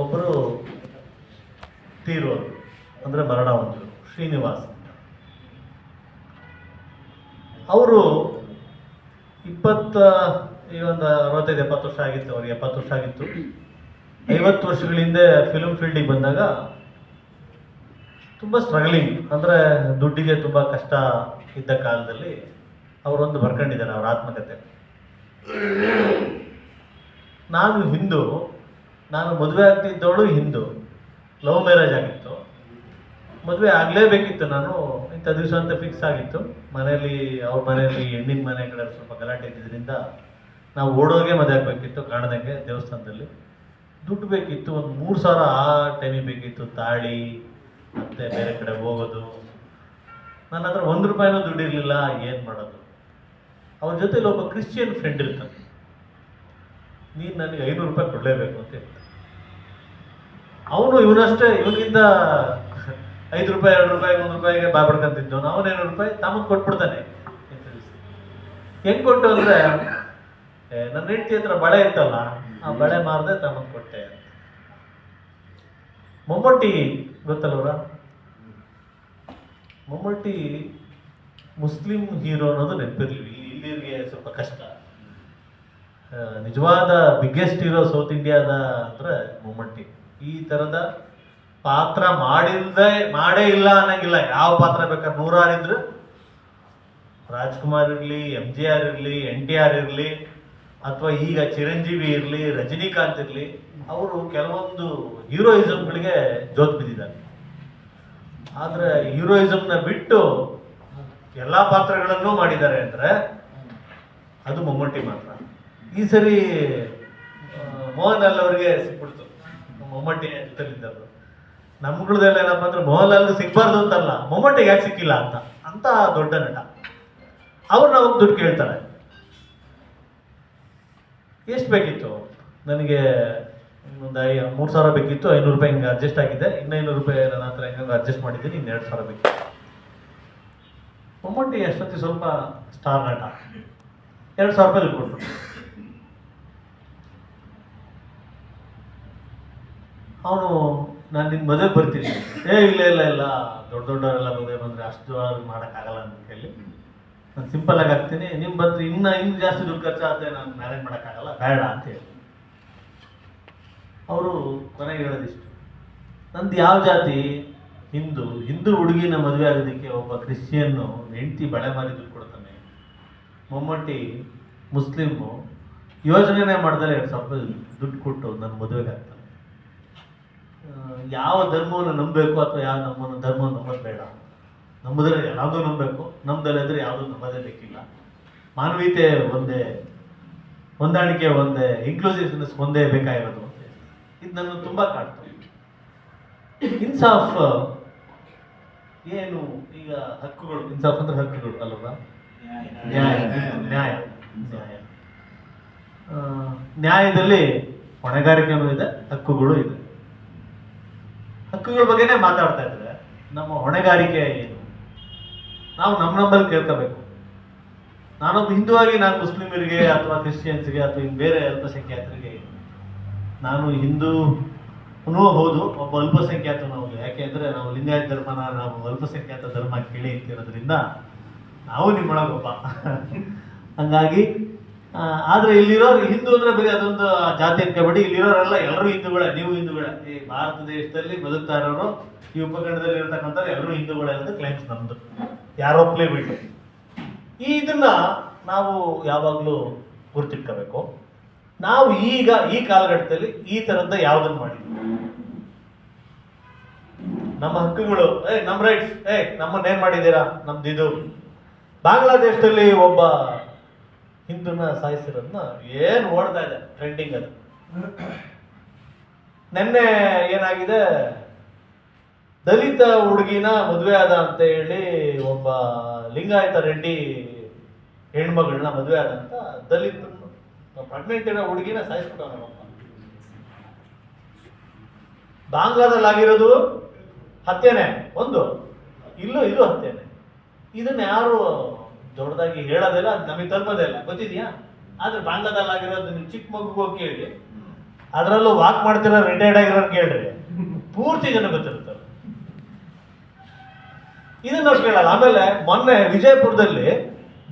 ಒಬ್ಬರು ತೀರೋರು ಅಂದರೆ ಮರಣ ಹೊಂದರು ಶ್ರೀನಿವಾಸ್ ಅವರು ಇಪ್ಪತ್ತ, ಈ ಒಂದು ಅರವತ್ತೈದು, ಎಪ್ಪತ್ತು ವರ್ಷ ಆಗಿತ್ತು, ಅವ್ರಿಗೆ ಎಪ್ಪತ್ತು ವರ್ಷ ಆಗಿತ್ತು. ಐವತ್ತು ವರ್ಷಗಳ ಹಿಂದೆ ಫಿಲ್ಮ್ ಫೀಲ್ಡಿಗೆ ಬಂದಾಗ ತುಂಬ ಸ್ಟ್ರಗಲಿಂಗ್ ಅಂದರೆ ದುಡ್ಡಿಗೆ ತುಂಬ ಕಷ್ಟ ಇದ್ದ ಕಾಲದಲ್ಲಿ ಅವರೊಂದು ಬರ್ಕೊಂಡಿದ್ದಾರೆ, ಅವರ ಆತ್ಮಕತೆ ನಾನು ಹಿಂದೂ ನಾನು ಮದುವೆ ಆಗ್ತಿದ್ದವಳು ಹಿಂದೂ. ಲವ್ ಮ್ಯಾರೇಜ್ ಆಗಿತ್ತು. ಮದುವೆ ಆಗಲೇಬೇಕಿತ್ತು ನಾನು. ಇಂಥ ದಿವಸ ಅಂತ ಫಿಕ್ಸ್ ಆಗಿತ್ತು. ಮನೆಯಲ್ಲಿ, ಅವ್ರ ಮನೆಯಲ್ಲಿ, ಹೆಣ್ಣಿನ ಮನೆ ಕಡೆ ಸ್ವಲ್ಪ ಗಲಾಟೆ ಇದ್ದಿದ್ದರಿಂದ ನಾವು ಓಡೋಗೆ ಮದುವೆ ಆಗಬೇಕಿತ್ತು ಕಾಣದಂಗೆ ದೇವಸ್ಥಾನದಲ್ಲಿ. ದುಡ್ಡು ಬೇಕಿತ್ತು, ಒಂದು ಮೂರು ಸಾವಿರ ಆ ಟೈಮಿಗೆ ಬೇಕಿತ್ತು. ತಾಳಿ, ಮತ್ತೆ ಬೇರೆ ಕಡೆ ಹೋಗೋದು. ನನ್ನ ಹತ್ರ ಒಂದು ರೂಪಾಯಿನೂ ದುಡ್ಡು ಇರಲಿಲ್ಲ ಏನು ಮಾಡೋದು? ಅವ್ರ ಜೊತೆಲಿ ಒಬ್ಬ ಕ್ರಿಶ್ಚಿಯನ್ ಫ್ರೆಂಡ್ ಇರ್ತಾನೆ. ನೀನು ನನಗೆ ಐನೂರು ರೂಪಾಯಿ ಕೊಡಲೇಬೇಕು ಅಂತ ಹೇಳ್ತಾನೆ. ಅವನು ಇವನಷ್ಟೇ ಇವನಿಗಿಂತ ಐದು ರೂಪಾಯಿ ಎರಡು ರೂಪಾಯಿ ಒಂದು ರೂಪಾಯಿಗೆ ಬಾ ಬಡ್ಕೊಂತಿದ್ದವನು ಅವನು ಐನೂರು ರೂಪಾಯಿ ತಮಗೆ ಕೊಟ್ಬಿಡ್ತಾನೆ. ಹೆಂಗ್ ಕೊಟ್ಟು ಅಂದ್ರೆ ನನ್ನ ಹೆಂಡತಿ ಹತ್ರ ಬಳೆ ಇತ್ತಲ್ಲ ಆ ಬಳೆ ಮಾರದೆ ತಮಗೆ ಕೊಟ್ಟೆ ಅಂತ. ಮಮ್ಮೂಟಿ ಗೊತ್ತಲ್ವರ ಮಮ್ಮೂಟಿ ಮುಸ್ಲಿಂ ಹೀರೋ ಅನ್ನೋದು ನೆನಪಿರ್ಲಿ. ಇಲ್ಲಿಗೆ ಸ್ವಲ್ಪ ಕಷ್ಟ. ನಿಜವಾದ ಬಿಗ್ಗೆಸ್ಟ್ ಹೀರೋ ಸೌತ್ ಇಂಡಿಯಾದ ಅಂದ್ರೆ ಮಮ್ಮೂಟಿ. ಈ ಥರದ ಪಾತ್ರ ಮಾಡಿಲ್ಲದೆ ಮಾಡೇ ಇಲ್ಲ ಅನ್ನಂಗಿಲ್ಲ. ಯಾವ ಪಾತ್ರ ಬೇಕಾದ್ರೆ ನೂರಾರು ಇದ್ರು. ರಾಜ್ಕುಮಾರ್ ಇರಲಿ, ಎಂ ಜಿ ಆರ್ ಇರಲಿ, ಎನ್ ಟಿ ಆರ್ ಇರಲಿ, ಅಥವಾ ಈಗ ಚಿರಂಜೀವಿ ಇರಲಿ, ರಜನಿಕಾಂತ್ ಇರಲಿ, ಅವರು ಕೆಲವೊಂದು ಹೀರೋಯಿಸಮ್ಗಳಿಗೆ ಜೋತ್ ಬಿದ್ದಿದ್ದಾರೆ. ಆದರೆ ಹೀರೋಯಿಸಮ್ನ ಬಿಟ್ಟು ಎಲ್ಲ ಪಾತ್ರಗಳನ್ನು ಮಾಡಿದ್ದಾರೆ ಅಂದರೆ ಅದು ಮಮ್ಮೂಟಿ ಮಾತ್ರ. ಈ ಸರಿ ಮೋಹನ್ ಅಲ್ ಅವರಿಗೆ ಸಿಕ್ಬಿಡ್ತು. ಮಮ್ಮೂಟಿ ಜೊತೆಲಿದ್ದವರು ನಮ್ಗಳದೆಲ್ಲ ಏನಪ್ಪ ಅಂದ್ರೆ ಮೋಹನ್ಲಾಲ್ ಸಿಗ್ಬಾರ್ದು ಅಂತಲ್ಲ, ಮೊಮ್ಮಟ್ಟಿಗೆ ಯಾಕೆ ಸಿಕ್ಕಿಲ್ಲ ಅಂತ. ಅಂತ ದೊಡ್ಡ ನಟ. ಅವ್ರು ನಾವು ದುಡ್ಡು ಕೇಳ್ತಾರೆ. ಎಷ್ಟು ಬೇಕಿತ್ತು? ನನಗೆ ಒಂದು ಐ, ಮೂರು ಸಾವಿರ ಬೇಕಿತ್ತು, ಐನೂರು ರೂಪಾಯಿ ಹಿಂಗೆ ಅಡ್ಜಸ್ಟ್ ಆಗಿದೆ ಇನ್ನೂ ಐನೂರು ರೂಪಾಯಿ ನನ್ನ ಹತ್ರ ಹೆಂಗೆ ಅಡ್ಜಸ್ಟ್ ಮಾಡಿದ್ದೀನಿ, ಇನ್ನು ಎರಡು ಸಾವಿರ ಬೇಕಿತ್ತು. ಮೊಮ್ಮಟ್ಟಿ ಅಷ್ಟೊತ್ತಿ ಸ್ವಲ್ಪ ಸ್ಟಾರ್ ನಟ. ಎರಡು ಸಾವಿರ ರೂಪಾಯಿ ದುಡ್ಡು ಅವನು, ನಾನು ನಿನ್ನ ಮದುವೆ ಬರ್ತೀನಿ. ಏ, ಇಲ್ಲ ಇಲ್ಲ ಇಲ್ಲ. ದೊಡ್ಡ ದೊಡ್ಡವರೆಲ್ಲ ಮದುವೆ ಬಂದರೆ ಅಷ್ಟು ಮಾಡೋಕ್ಕಾಗಲ್ಲ ಅಂತ ಕೇಳಿ ನಾನು ಸಿಂಪಲ್ ಆಗಿ ನಿಮ್ಮ ಬಂದರೆ ಇನ್ನೂ ಇನ್ನು ಜಾಸ್ತಿ ದುಡ್ಡು ಖರ್ಚಾಗುತ್ತೆ ನಾನು ಮ್ಯಾರೇಜ್ ಮಾಡೋಕ್ಕಾಗಲ್ಲ ಬೇಡ ಅಂತ ಹೇಳಿ. ಅವರು ಕೊನೆಗೆ ಹೇಳೋದಿಷ್ಟು ನಂದು ಯಾವ ಜಾತಿ? ಹಿಂದೂ. ಹಿಂದೂ ಹುಡುಗಿನ ಮದುವೆ ಆಗೋದಕ್ಕೆ ಒಬ್ಬ ಕ್ರಿಶ್ಚಿಯನ್ನು ಹೆಂಡತಿ ಬಳೆ ಮಾರಿ ದುಡ್ಡು ಕೊಡ್ತಾನೆ. ಮೊಮ್ಮಟ್ಟಿ, ಮುಸ್ಲಿಮು ಯೋಜನೆನೇ ಮಾಡಿದ್ರೆ ಎರಡು ಸಾವಿರ ರೂಪಾಯಿ ದುಡ್ಡು ಕೊಟ್ಟು ನನ್ನ ಮದುವೆಗೆ ಆಗ್ತಾನೆ ಯಾವ ಧರ್ಮವನ್ನು ನಂಬಬೇಕು ಅಥವಾ ಯಾವ ನಮ್ಮನ್ನು ಧರ್ಮವನ್ನು ನಂಬೋದು ಬೇಡ. ನಂಬುದ್ರೆ ಯಾವುದೂ ನಂಬಬೇಕು. ನಮ್ಮದಲ್ಲಿದ್ದರೆ ಯಾವುದೂ ನಂಬೋದೇ ಬೇಕಿಲ್ಲ. ಮಾನವೀಯತೆ ಒಂದೇ, ಹೊಂದಾಣಿಕೆ ಒಂದೇ ಇನ್ಕ್ಲೂಸಿವ್ನೆಸ್ ಒಂದೇ ಬೇಕಾಗಿರೋದು ಇದು ನನ್ನ ತುಂಬ ಕಾಡ್ತು ಇನ್ಸಾಫ್ ಏನು ಈಗ ಹಕ್ಕುಗಳು ಇನ್ಸಾಫ್ ಅಂದ್ರೆ ಹಕ್ಕುಗಳು ಅಲ್ವಾ? ನ್ಯಾಯ. ನ್ಯಾಯ. ನ್ಯಾಯ. ನ್ಯಾಯದಲ್ಲಿ ಹೊಣೆಗಾರಿಕೆನೂ ಇದೆ, ಹಕ್ಕುಗಳು ಇದೆ. ಹಕ್ಕುಗಳ ಬಗ್ಗೆನೇ ಮಾತಾಡ್ತಾ ಇದ್ರೆ ನಮ್ಮ ಹೊಣೆಗಾರಿಕೆ ಏನು? ನಾವು ನಮ್ಮ ನಮ್ಮಲ್ಲಿ ಕೇಳ್ಕೋಬೇಕು. ನಾನೊಬ್ಬ ಆಗಿ ನಾನು ಮುಸ್ಲಿಮರಿಗೆ ಅಥವಾ ಕ್ರಿಶ್ಚಿಯನ್ಸ್ಗೆ ಅಥವಾ ಬೇರೆ ಅಲ್ಪಸಂಖ್ಯಾತರಿಗೆ ನಾನು ಹಿಂದೂನೂ ಹೌದು, ಒಬ್ಬ ಅಲ್ಪಸಂಖ್ಯಾತ ನಾವು ಯಾಕೆ ಅಂದರೆ ನಾವು ಲಿಂಗಾಯತ ಧರ್ಮನ ನಾವು ಅಲ್ಪಸಂಖ್ಯಾತ ಧರ್ಮ ಕೇಳಿ ಇರ್ತಿರೋದ್ರಿಂದ ನಾವು ನಿಮ್ಮೊಳಗೊಬ್ಬ. ಹಂಗಾಗಿ ಆದ್ರೆ ಇಲ್ಲಿರೋರು ಹಿಂದೂ ಅಂದ್ರೆ ಬರೀ ಅದೊಂದು ಜಾತಿ ಅನ್ಕೋಬೇಡಿ ಇಲ್ಲಿರೋರೆಲ್ಲ ಎಲ್ಲರೂ ಹಿಂದೂಗಳೇ, ನೀವು ಹಿಂದೂಗಳೇ. ಈ ಭಾರತ ದೇಶದಲ್ಲಿ ಬದುಕ್ತಾ ಇರೋರು ಈ ಉಪಖಂಡದಲ್ಲಿ ಇರತಕ್ಕಂಥ ಎಲ್ಲರೂ ಹಿಂದೂಗಳೇ ಅಂತ ಕ್ಲೈಮ್ಸ್ ನಮ್ದು. ಯಾರೋ ಒಪ್ಲೇಬಿಟ್ಟು ಈ ಇದನ್ನ ನಾವು ಯಾವಾಗಲೂ ಗುರುತಿಟ್ಕೋಬೇಕು. ನಾವು ಈಗ ಈ ಕಾಲಘಟ್ಟದಲ್ಲಿ ಈ ತರದ ಯಾವುದನ್ನು ಮಾಡಿದ್ವಿ? ನಮ್ಮ ಹಕ್ಕುಗಳು, ಏ ನಮ್ಮ ರೈಟ್ಸ್ ಏ ನಮ್ಮನ್ನ ಏನ್ ಮಾಡಿದ್ದೀರಾ? ನಮ್ದು ಇದು ಬಾಂಗ್ಲಾದೇಶದಲ್ಲಿ ಒಬ್ಬ ಹಿಂದೂನ ಸಾಯಿಸಿರೋದನ್ನ ಏನು ಓಡ್ತಾ ಇದೆ ಟ್ರೆಂಡಿಂಗ್ ಅದು. ನಿನ್ನೆ ಏನಾಗಿದೆ? ದಲಿತ ಹುಡುಗಿನ ಮದುವೆ ಆದ ಅಂತ ಹೇಳಿ ಒಬ್ಬ ಲಿಂಗಾಯತ ರೆಡ್ಡಿ ಹೆಣ್ಮಗಳನ್ನ ಮದುವೆ ಆದಂತ ದಲಿತ ಪ್ರೆಗ್ನೆಂಟ್ ಇರೋ ಹುಡುಗಿನ ಸಾಯಿಸ್ಬಿಟ್ಟ ಬಾಂಗ್ಲಾದಲ್ಲಿ ಆಗಿರೋದು ಹತ್ಯೆನೆ, ಒಂದು. ಇಲ್ಲೂ ಇದು ಹತ್ಯೆನೆ. ಇದನ್ನ ಯಾರು ದೊಡ್ಡದಾಗಿ ಹೇಳೋದಿಲ್ಲ, ಅದು ನಮಗೆ ತಲುಪೋದೇ ಇಲ್ಲ. ಗೊತ್ತಿದ್ಯಾ? ಆದ್ರೆ ಬಾಂಗ್ಲಾದಲ್ಲಿ ನೀವು ಚಿಕ್ಕ ಮಗುಗೆ ಹೋಗಿ ಕೇಳಿ ಅದರಲ್ಲೂ ವಾಕ್ ಮಾಡ್ತಿರೋ ರಿಟೈರ್ಡ್ ಆಗಿರೋರು ಕೇಳ್ರಿ. ಪೂರ್ತಿ ಜನ ಗೊತ್ತಿರ್ತಾರೆ ಇದನ್ನ ನಾವು ಕೇಳಲ್ಲ. ಆಮೇಲೆ ಮೊನ್ನೆ ವಿಜಯಪುರದಲ್ಲಿ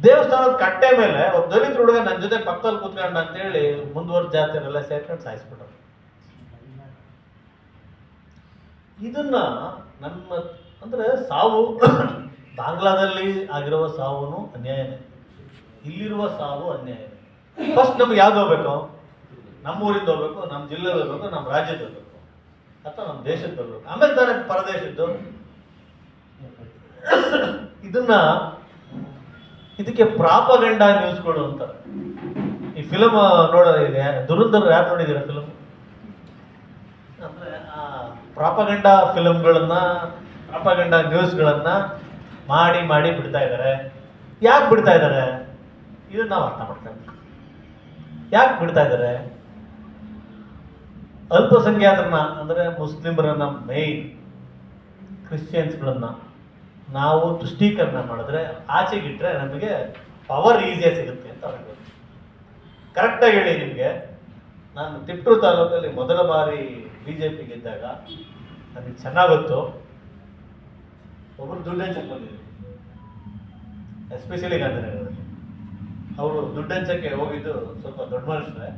ದೇವಸ್ಥಾನದ ಕಟ್ಟೆ ಮೇಲೆ ಒಬ್ಬ ದಲಿತ ಹುಡುಗ ನನ್ನ ಜೊತೆ ಪಕ್ಕದಲ್ಲಿ ಕೂತ್ಕೊಂಡ ಅಂತೇಳಿ ಮುಂದುವರೆದ ಜಾತಿಯರೆಲ್ಲ ಸೇರ್ಕೊಂಡು ಸಾಯಿಸ್ಬಿಟ್ರು ಇದನ್ನ ನಮ್ಮ ಅಂದ್ರೆ ಸಾವು ಬಾಂಗ್ಲಾದಲ್ಲಿ ಆಗಿರುವ ಸಾವು ಅನ್ಯಾಯನೇ. ಇಲ್ಲಿರುವ ಸಾವು ಅನ್ಯಾಯನೇ. ಫಸ್ಟ್ ನಮ್ಗೆ ಯಾವ್ದು ಹೋಗ್ಬೇಕು? ನಮ್ಮ ಊರಿಂದ ಹೋಗ್ಬೇಕು, ನಮ್ಮ ಜಿಲ್ಲೆಗೆ ಹೋಗ್ಬೇಕು, ನಮ್ಮ ರಾಜ್ಯದ ಹೋಗ್ಬೇಕು. ಅಥವಾ ನಮ್ಮ ದೇಶದ ಹೋಗ್ಬೇಕು ಆಮೇಲೆ ತಾನೇ ಪರದೇಶದ್ದು. ಇದನ್ನ ಇದಕ್ಕೆ ಪ್ರಾಪಗಂಡ ನ್ಯೂಸ್ಗಳು ಅಂತ. ಈ ಫಿಲಮ್ ನೋಡೋದಿದೆ ದುರಂಧರ್ ಯಾರು ನೋಡಿದ್ದೀರಾ ಫಿಲಮ್ ಅಂದ್ರೆ ಆ ಪ್ರಾಪಗಂಡ ಫಿಲಮ್ಗಳನ್ನ ಪ್ರಾಪಗಂಡ ನ್ಯೂಸ್ಗಳನ್ನ ಮಾಡಿ ಮಾಡಿ ಬಿಡ್ತಾ ಇದ್ದಾರೆ ಯಾಕೆ ಬಿಡ್ತಾ ಇದ್ದಾರೆ ಇದನ್ನು ನಾವು ಅರ್ಥ ಮಾಡ್ಕೊಂಡು ಯಾಕೆ ಬಿಡ್ತಾ ಇದ್ದಾರೆ ಅಲ್ಪಸಂಖ್ಯಾತರನ್ನ, ಅಂದ್ರೆ ಮುಸ್ಲಿಮರನ್ನ ಮೇಯ್ನ್ ಕ್ರಿಶ್ಚಿಯನ್ಸ್ಗಳನ್ನ ನಾವು ತುಷ್ಟೀಕರಣ ಮಾಡಿದ್ರೆ ಆಚೆಗಿಟ್ರೆ ನಮಗೆ ಪವರ್ ಈಸಿಯಾಗಿ ಸಿಗುತ್ತೆ ಅಂತ ಅವ್ರಿಗೆ ಕರೆಕ್ಟಾಗಿ ಹೇಳಿ ನಿಮಗೆ. ನಾನು ತಿಪ್ಟೂರು ತಾಲೂಕಲ್ಲಿ ಮೊದಲ ಬಾರಿ ಬಿ ಜೆ ಪಿ ಗೆದ್ದಾಗ ನನಗೆ ಚೆನ್ನಾಗಿ ಗೊತ್ತು. ಒಬ್ಬರು ದುಡ್ಡು ಹಂಚಕ್ಕೆ ಎಸ್ಪೆಷಲಿ ಅವರು ದುಡ್ಡು ಹಂಚಕ್ಕೆ ಹೋಗಿದ್ದು ಸ್ವಲ್ಪ ದೊಡ್ಡ ಮನುಷ್ಯರೇ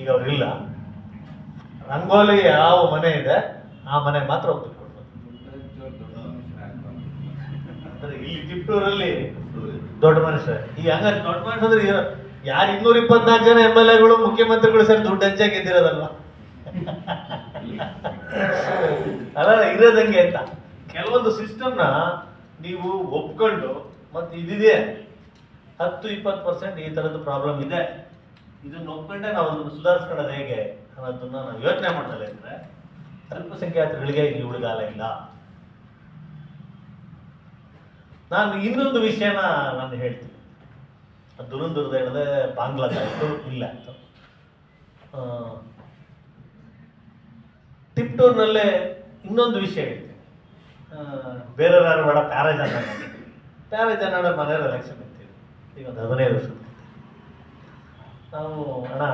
ಈಗ ಅವ್ರಿಲ್ಲ. ರಂಗೋಲಿ ಯಾವ ಮನೆ ಇದೆ, ಆ ಮನೆ ಮಾತ್ರ ಹೋಗಿ ದುಡ್ಡು ಕೊಡ್ಬೋದು. ಅಂದ್ರೆ ಇಲ್ಲಿ ತಿಪ್ಟೂರಲ್ಲಿ ದೊಡ್ಡ ಮನುಷ್ಯ. ಈ ಹಂಗಾರೆ ದೊಡ್ಡ ಮನುಷ್ಯ ಅಂದ್ರೆ ಯಾರು ಇನ್ನೂರ ಇಪ್ಪತ್ನಾಲ್ಕು ಜನ ಎಂ ಎಲ್ ಎಗಳು ಮುಖ್ಯಮಂತ್ರಿಗಳು ಸರ್ ದುಡ್ಡು ಹಂಚಾಕಿದ್ದಿರೋದಲ್ವಾ ಅಲ್ಲ, ಇರೋದಂಗೆ ಅಂತ. ಕೆಲವೊಂದು ಸಿಸ್ಟಮ್ನ ನೀವು ಒಪ್ಕೊಂಡು ಮತ್ತೆ ಇದಿದೆ. ಹತ್ತು, ಇಪ್ಪತ್ತು ಪರ್ಸೆಂಟ್ ಈ ಥರದ್ದು ಪ್ರಾಬ್ಲಮ್ ಇದೆ. ಇದನ್ನು ಒಪ್ಕೊಂಡೆ ನಾವು ಅದನ್ನು ಸುಧಾರಿಸ್ಕೊಳ್ಳೋದು ಹೇಗೆ ಅನ್ನೋದನ್ನ ನಾವು ಯೋಚನೆ ಮಾಡಲೇ ಇದ್ರೆ ಅಲ್ಪಸಂಖ್ಯಾತರಿಗೆ ಇಲ್ಲಿ ಉಳಿಗಾಲ ಇಲ್ಲ. ನಾನು ಇನ್ನೊಂದು ವಿಷಯನ ನಾನು ಹೇಳ್ತೀನಿ. ಅದು ದುರಂದುರದ ಹೇಳಿದೆ ಬಾಂಗ್ಲಾದೇಶ ಇಲ್ಲ ಟಿಪ್ಟೂರ್ನಲ್ಲೇ ಇನ್ನೊಂದು ವಿಷಯ ಹೇಳ್ತೀನಿ. ಆ, ಬೇರೆ ಯಾರು ಬೇಡ ಪ್ಯಾರೇಜ್ ಪ್ಯಾರೇಜ್ ಅನ್ನೋ ಮನೆಯವ್ರ ಎಲೆಕ್ಷನ್ ಇರ್ತೀವಿ ಈಗ ಒಂದು ಹದಿನೈದು ವರ್ಷ ನಾವು ಅಣ್ಣ